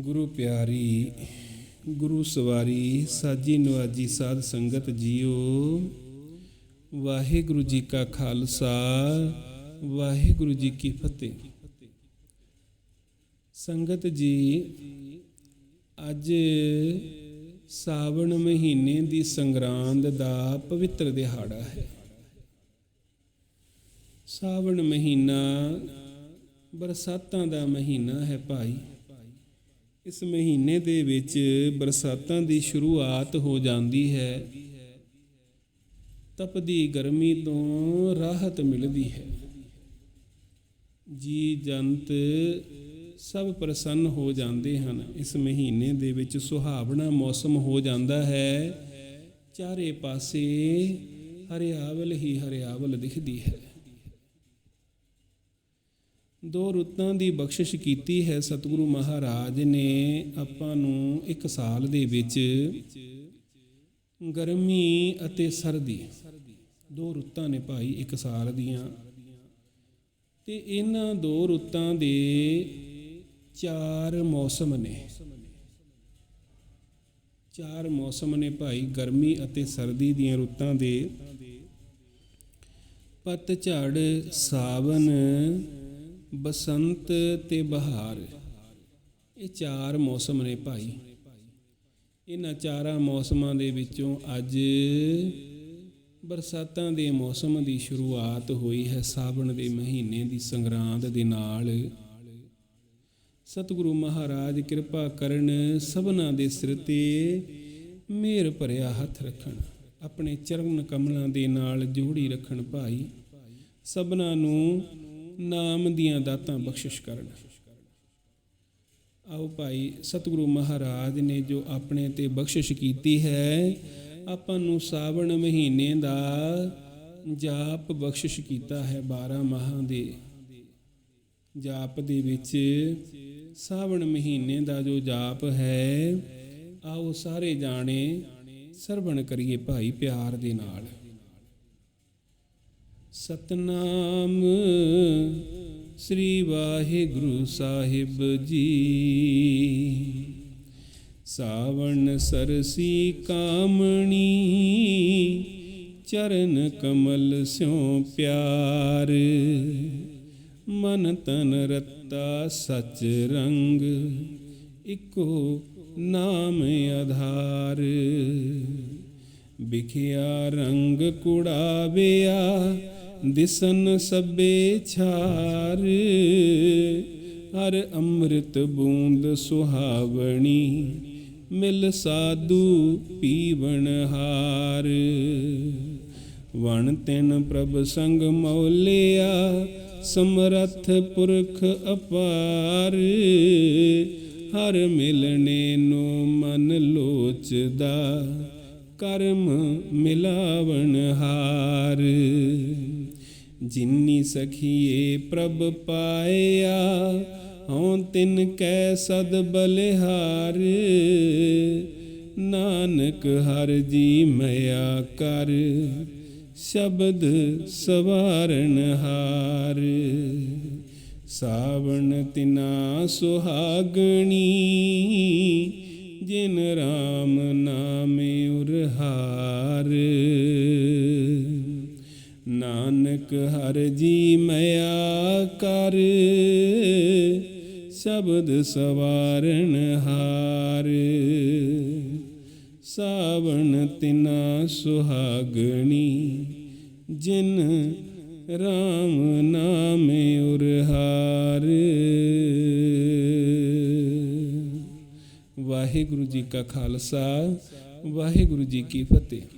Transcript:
ਗੁਰੂ ਪਿਆਰੀ, ਗੁਰੂ ਸਵਾਰੀ, ਸਾਜੀ ਨਵਾਜੀ ਸਾਧ ਸੰਗਤ ਜੀਓ। ਵਾਹਿਗੁਰੂ ਜੀ ਕਾ ਖਾਲਸਾ, ਵਾਹਿਗੁਰੂ ਜੀ ਕੀ ਫਤਿਹ। ਸੰਗਤ ਜੀ, ਅੱਜ ਸਾਵਣ ਮਹੀਨੇ ਦੀ ਸੰਗਰਾਂਦ ਦਾ ਪਵਿੱਤਰ ਦਿਹਾੜਾ ਹੈ। ਸਾਵਣ ਮਹੀਨਾ ਬਰਸਾਤਾਂ ਦਾ ਮਹੀਨਾ ਹੈ ਭਾਈ। ਇਸ ਮਹੀਨੇ ਦੇ ਵਿੱਚ ਬਰਸਾਤਾਂ ਦੀ ਸ਼ੁਰੂਆਤ ਹੋ ਜਾਂਦੀ ਹੈ। ਤਪਦੀ ਗਰਮੀ ਤੋਂ ਰਾਹਤ ਮਿਲਦੀ ਹੈ। ਜੀ ਜੰਤ ਸਭ ਪ੍ਰਸੰਨ ਹੋ ਜਾਂਦੇ ਹਨ। ਇਸ ਮਹੀਨੇ ਦੇ ਵਿੱਚ ਸੁਹਾਵਣਾ ਮੌਸਮ ਹੋ ਜਾਂਦਾ ਹੈ। ਚਾਰੇ ਪਾਸੇ ਹਰਿਆਵਲ ਹੀ ਹਰਿਆਵਲ ਦਿਖਦੀ ਹੈ। ਦੋ ਰੁੱਤਾਂ ਦੀ ਬਖਸ਼ਿਸ਼ ਕੀਤੀ ਹੈ ਸਤਿਗੁਰੂ ਮਹਾਰਾਜ ਨੇ ਆਪਾਂ ਨੂੰ ਇੱਕ ਸਾਲ ਦੇ ਵਿੱਚ ਗਰਮੀ ਅਤੇ ਸਰਦੀ, ਦੋ ਰੁੱਤਾਂ ਨੇ ਭਾਈ ਇੱਕ ਸਾਲ ਦੀਆਂ। ਤੇ ਇਹਨਾਂ ਦੋ ਰੁੱਤਾਂ ਦੇ ਚਾਰ ਮੌਸਮ ਨੇ। ਚਾਰ ਮੌਸਮ ਨੇ ਭਾਈ ਗਰਮੀ ਅਤੇ ਸਰਦੀ ਦੀਆਂ ਰੁੱਤਾਂ ਦੇ। ਪਤਝੜ, ਸਾਵਨ ਬਸੰਤ ਤੇ ਬਹਾਰ। ਇਹ ਚਾਰ ਮੌਸਮ ਨੇ ਭਾਈ। ਇਹਨਾਂ ਚਾਰਾਂ ਮੌਸਮਾਂ ਦੇ ਵਿੱਚੋਂ ਅੱਜ ਬਰਸਾਤਾਂ ਦੇ ਮੌਸਮ ਦੀ ਸ਼ੁਰੂਆਤ ਹੋਈ ਹੈ ਸਾਵਣ ਦੇ ਮਹੀਨੇ ਦੀ ਸੰਗਰਾਂਦ ਦੇ ਨਾਲ। ਸਤਿਗੁਰੂ ਮਹਾਰਾਜ ਕਿਰਪਾ ਕਰਨ ਸਭਨਾ ਦੇ ਸਿਰ ਤੇ ਮਿਹਰ ਭਰਿਆ ਹੱਥ ਰੱਖਣ। ਆਪਣੇ ਚਰਨ ਕਮਲਾਂ ਦੇ ਨਾਲ ਜੋੜੀ ਰੱਖਣ ਭਾਈ। ਸਭਨਾ ਨੂੰ ਨਾਮ ਦੀਆਂ ਦਾਤਾਂ ਬਖਸ਼ਿਸ਼ ਕਰਨ। ਆਓ ਭਾਈ ਸਤਿਗੁਰੂ ਮਹਾਰਾਜ ਨੇ ਜੋ ਆਪਣੇ ਤੇ ਬਖਸ਼ਿਸ਼ ਕੀਤੀ ਹੈ, ਆਪਾਂ ਨੂੰ ਸਾਵਣ ਮਹੀਨੇ ਦਾ ਜਾਪ ਬਖਸ਼ਿਸ਼ ਕੀਤਾ ਹੈ 12 ਮਾਹਾਂ ਦੇ। ਜਾਪ ਦੇ ਵਿੱਚ ਸਾਵਣ ਮਹੀਨੇ ਦਾ ਜੋ ਜਾਪ ਹੈ, ਆਓ ਸਾਰੇ ਜਾਣੇ ਸਰਵਣ ਕਰੀਏ ਭਾਈ ਪਿਆਰ ਦੇ ਨਾਲ। ਸਤਨਾਮ ਸ੍ਰੀ ਵਾਹਿਗੁਰੂ ਸਾਹਿਬ ਜੀ। ਸਾਵਣ ਸਰਸੀ ਕਾਮਣੀ, ਚਰਨ ਕਮਲ ਸਿਉ ਪਿਆਰ। ਮਨ ਤਨ ਰਤਾ ਸਚ ਰੰਗ, ਇਕੋ ਨਾਮ ਆਧਾਰ। ਬਿਖਿਆ ਰੰਗ ਕੁੜਾਵਿਆ ਦਿਸਨ ਸਭੇ ਛਾਰ, ਹਰ ਅੰਮ੍ਰਿਤ ਬੂੰਦ ਸੁਹਾਵਣੀ, ਮਿਲ ਸਾਧੂ ਪੀਵਣ ਹਾਰ। ਵਣ ਤਿਨ ਪ੍ਰਭ ਸੰਗ ਮੌਲਿਆ, ਸਮਰੱਥ ਪੁਰਖ ਅਪਾਰ। ਹਰ ਮਿਲਣੇ ਨੂੰ ਮਨ ਲੋਚਦਾ, ਕਰਮ ਮਿਲਾਵਣ ਹਾਰ। ਜਿਨੀ ਸਖੀਏ ਪ੍ਰਭ ਪਾਇਆ, ਹਉ ਤਿਨ ਕੈ ਸਦ ਬਲਿਹਾਰ। ਨਾਨਕ ਹਰ ਜੀ ਮਿਆ ਕਰ, ਸ਼ਬਦ ਸਵਾਰਨ ਹਾਰ। ਸਾਵਣ ਤਿਨਾ ਸੁਹਾਗਣੀ, ਜਿਨ ਰਾਮ ਨਾਮੇ ਉਰਹਾਰ। ਨਾਨਕ ਹਰ ਜੀ ਮਿਆ ਕਰ, ਸ਼ਬਦ ਸਵਾਰਨ ਹਾਰ। ਸਾਵਣ ਤਿਨਾ ਸੁਹਾਗਣੀ, ਜਿਨ ਰਾਮ ਨਾਮ ਉਰਹਾਰ। ਵਾਹਿਗੁਰੂ ਜੀ ਕਾ ਖਾਲਸਾ, ਵਾਹਿਗੁਰੂ ਜੀ ਕੀ ਫਤਿਹ।